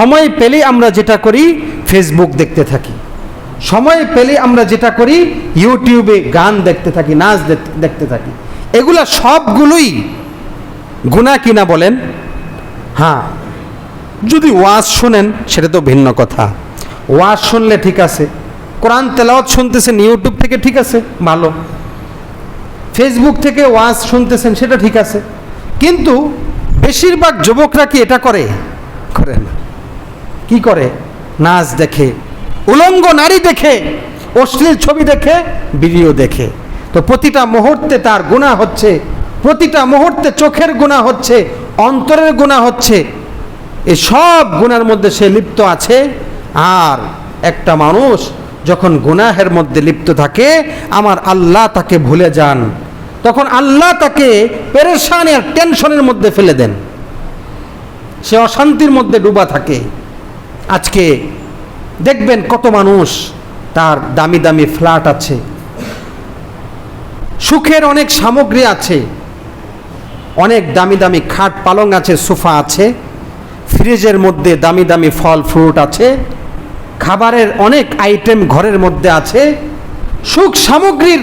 সময় পেলে আমরা যেটা করি ফেসবুক দেখতে থাকি। সময় পেলে আমরা যেটা করি ইউটিউবে গান দেখতে থাকি, নাচ দেখতে- থাকি। এগুলা সবগুলোই গুণা কিনা বলেন? হ্যাঁ। যদি ওয়াজ শোনেন, সেটা তো ভিন্ন কথা। ওয়াজ শুনলে ঠিক আছে। কোরআন তেলাওয়াত শুনতেছেন ইউটিউব থেকে ঠিক আছে, ভালো। ফেসবুক থেকে ওয়াজ শুনতেছেন, সেটা ঠিক আছে। কিন্তু বেশিরভাগ যুবকরা কি এটা করে? করে না। কি করে? নাচ দেখে, উলঙ্গ নারী দেখে, অশ্লীল ছবি দেখে, ভিডিও দেখে। তো প্রতিটা মুহূর্তে তার গুণা হচ্ছে, প্রতিটা মুহূর্তে চোখের গুণা হচ্ছে, অন্তরের গুণা হচ্ছে। এই সব গুণার মধ্যে সে লিপ্ত আছে। আর একটা মানুষ যখন গুনাহের মধ্যে লিপ্ত থাকে, আমার আল্লাহ তাকে ভুলে যান। তখন আল্লাহ তাকে পেরেশানি আর টেনশনের মধ্যে ফেলে দেন। সে অশান্তির মধ্যে ডুবা থাকে। আজকে দেখবেন কত মানুষ তার দামি দামি ফ্ল্যাট আছে, সুখের অনেক সামগ্রী আছে, অনেক দামি দামি খাট পালং আছে, সোফা আছে, ফ্রিজের মধ্যে দামি দামি ফল, ফ্রুট আছে, খাবারের অনেক আইটেম ঘরের মধ্যে আছে, সুখ সামগ্রীর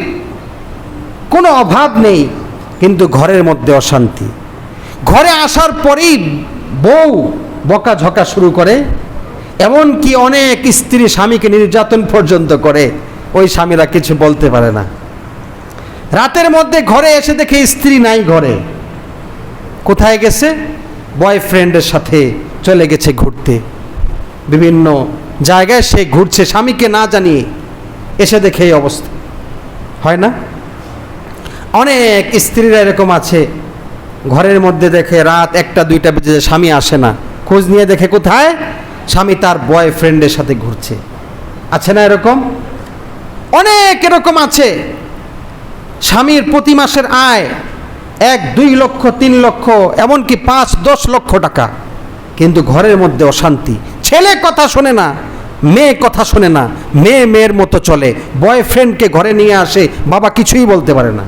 কোনো অভাব নেই, কিন্তু ঘরের মধ্যে অশান্তি। ঘরে আসার পরেই বউ বকাঝকা শুরু করে এমনকি অনেক স্ত্রী স্বামীকে নির্যাতন পর্যন্ত করে, ওই স্বামীরা কিছু বলতে পারে না। রাতের মধ্যে ঘরে এসে দেখে স্ত্রী নাই ঘরে। কোথায় গেছে? বয়ফ্রেন্ডের সাথে চলে গেছে ঘুরতে। বিভিন্ন জায়গায় সে ঘুরছে, স্বামীকে না জানিয়ে এসে দেখে এই অবস্থা। হয় না? অনেক স্ত্রীরা এরকম আছে। ঘরের মধ্যে দেখে রাত একটা, দুইটা বেজে স্বামী আসে না। খোঁজ নিয়ে দেখে কোথায়? স্বামী তার বয়ফ্রেন্ডের সাথে ঘুরছে। আছে না এরকম? অনেক এরকম আছে। স্বামীর প্রতি মাসের আয় এক, দুই লক্ষ, তিন লক্ষ, এমনকি পাঁচ, দশ লক্ষ টাকা। কিন্তু ঘরের মধ্যে অশান্তি। ছেলে কথা শোনে না, মেয়ে কথা শোনে না, মেয়ে মেয়ের মতো চলে। বয়ফ্রেন্ডকে ঘরে নিয়ে আসে, বাবা কিছুই বলতে পারে না।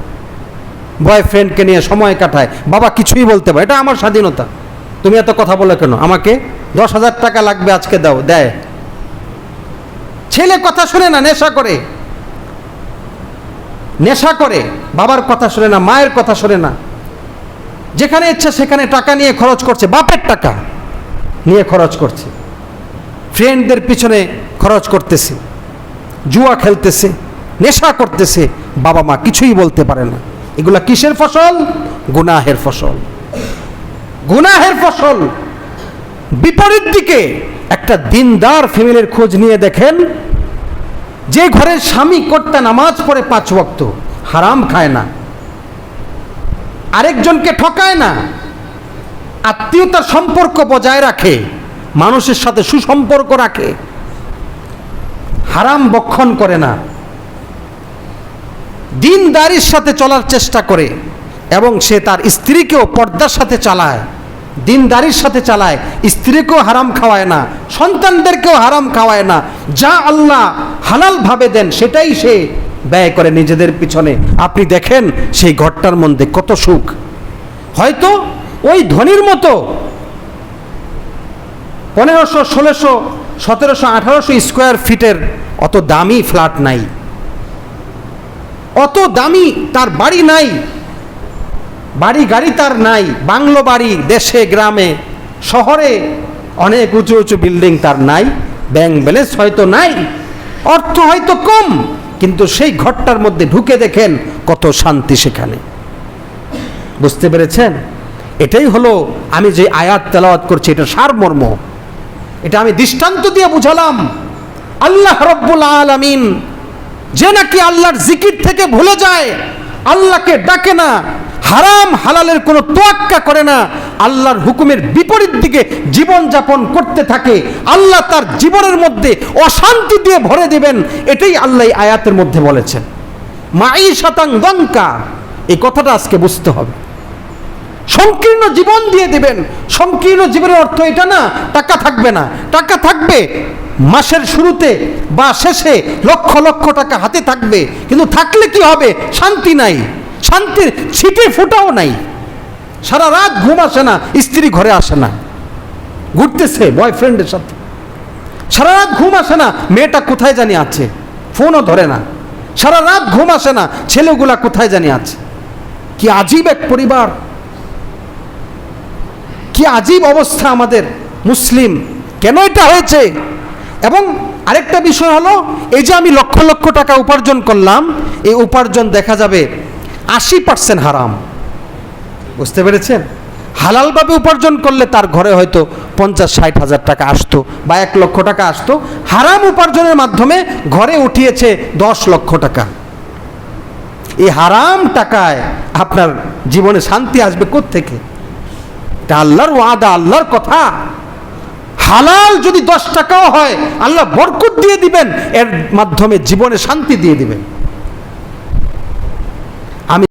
বয়ফ্রেন্ডকে নিয়ে সময় কাটায়, বাবা কিছুই বলতে পারে এটা আমার স্বাধীনতা। তুমি এত কথা বলে কেন? আমাকে দশ হাজার টাকা লাগবে আজকে দাও, দেয়। ছেলে কথা শোনে না, নেশা করে। নেশা করে, বাবার কথা শোনে না, মায়ের কথা শোনে না। যেখানে ইচ্ছা সেখানে টাকা নিয়ে খরচ করছে, বাপের টাকা নিয়ে খরচ করছে। ফ্রেন্ডদের পিছনে খরচ করতেছে, জুয়া খেলতেছে, নেশা করতেছে, বাবা মা কিছুই বলতে পারে না। এগুলা কিসের ফসল? গুনাহের ফসল। গুনাহের ফসল। বিপরীত দিকে একটা দিনদার ফ্যামিলির খোঁজ নিয়ে দেখেন, যে ঘরের স্বামী কর্তা নামাজ পড়ে পাঁচ ওয়াক্ত, হারাম খায় না। আরেকজনকে ঠকায় না। আত্মীয়তার সম্পর্ক বজায় রাখে, মানুষের সাথে সুসম্পর্ক রাখে। হারাম বক্ষণ করে না। দিনদারির সাথে চলার চেষ্টা করে এবং সে তার স্ত্রীকেও পর্দার সাথে চালায়। দিনদারির সাথে চালায়, স্ত্রীকেও হারাম খাওয়ায় না, সন্তানদেরকেও হারাম খাওয়ায় না। যা আল্লাহ হালালভাবে দেন, সেটাই সে ব্যয় করে নিজেদের পিছনে। আপনি দেখেন সেই ঘরটার মধ্যে কত সুখ। হয়তো ওই ধনির মতো পনেরোশো, ষোলোশো, সতেরোশো, আঠারোশো স্কোয়ার ফিটের অত দামি ফ্ল্যাট নাই। অত দামি তার বাড়ি নাই। বাড়ি গাড়ি তার নাই, বাংলো বাড়ি, দেশে, গ্রামে, শহরে অনেক উঁচু উঁচু বিল্ডিং তার নাই, ব্যাংক ব্যালেন্স হয়তো নাই, অর্থ হয়তো কম, কিন্তু সেই ঘরটার মধ্যে ঢুকে দেখেন কত শান্তি সেখানে। বুঝতে পেরেছেন? এটাই হলো আমি যে আয়াত তেলাওয়াত করছি, এটা সারমর্ম। এটা আমি দৃষ্টান্ত দিয়ে বুঝালাম। আল্লাহ রব্বুল আলামিন যে নাকি আল্লাহর জিকির থেকে ভুলে যায়, আল্লাহকে ডাকে না হারাম হালালের কোনো তোয়াক্কা করে না। আল্লাহর হুকুমের বিপরীত দিকে জীবন যাপন করতে থাকে। আল্লাহ তার জীবনের মধ্যে অশান্তি দিয়ে ভরে দেবেন। এটাই আল্লাহ আয়াতের মধ্যে বলেছেন। মাই শতাং দঙ্কা এই কথাটা আজকে বুঝতে হবে। সংকীর্ণ জীবন দিয়ে দিবেন। সংকীর্ণ জীবনের অর্থ এটা না, টাকা থাকবে না। টাকা থাকবে মাসের শুরুতে বা শেষে লক্ষ লক্ষ টাকা হাতে থাকবে। কিন্তু থাকলে কি হবে? শান্তি নাই। শান্তির ছিটে ফোটাও নাই। সারা রাত ঘুম আসে না, স্ত্রী ঘরে আসে না। ঘুরতেছে বয়ফ্রেন্ডের সাথে। সারা রাত ঘুম আসে না, মেয়েটা কোথায় জানি আছে? ফোনও ধরে না। সারা রাত ঘুম আসে না, ছেলেগুলা কোথায় জানি আছে? কি আজীব এক পরিবার। কি আজীব অবস্থা আমাদের মুসলিম। কেন এটা হয়েছে? এবং আরেকটা বিষয় হলো, এই যে আমি লক্ষ লক্ষ টাকা উপার্জন করলাম, এই উপার্জন দেখা যাবে আশি পার্সেন্ট হারাম। বুঝতে পেরেছেন? হালালভাবে উপার্জন করলে তার ঘরে হয়তো পঞ্চাশ ষাট হাজার টাকা আসতো বা এক লক্ষ টাকা আসতো। হারাম উপার্জনের মাধ্যমে ঘরে উঠিয়েছে দশ লক্ষ টাকা। এই হারাম টাকায় আপনার জীবনে শান্তি আসবে থেকে আল্লাহর ওয়াদা, আল্লাহর কথা। হালাল যদি দশ টাকাও হয়, আল্লাহ বরকত দিয়ে দিবেন, এর মাধ্যমে জীবনে শান্তি দিয়ে দিবেন।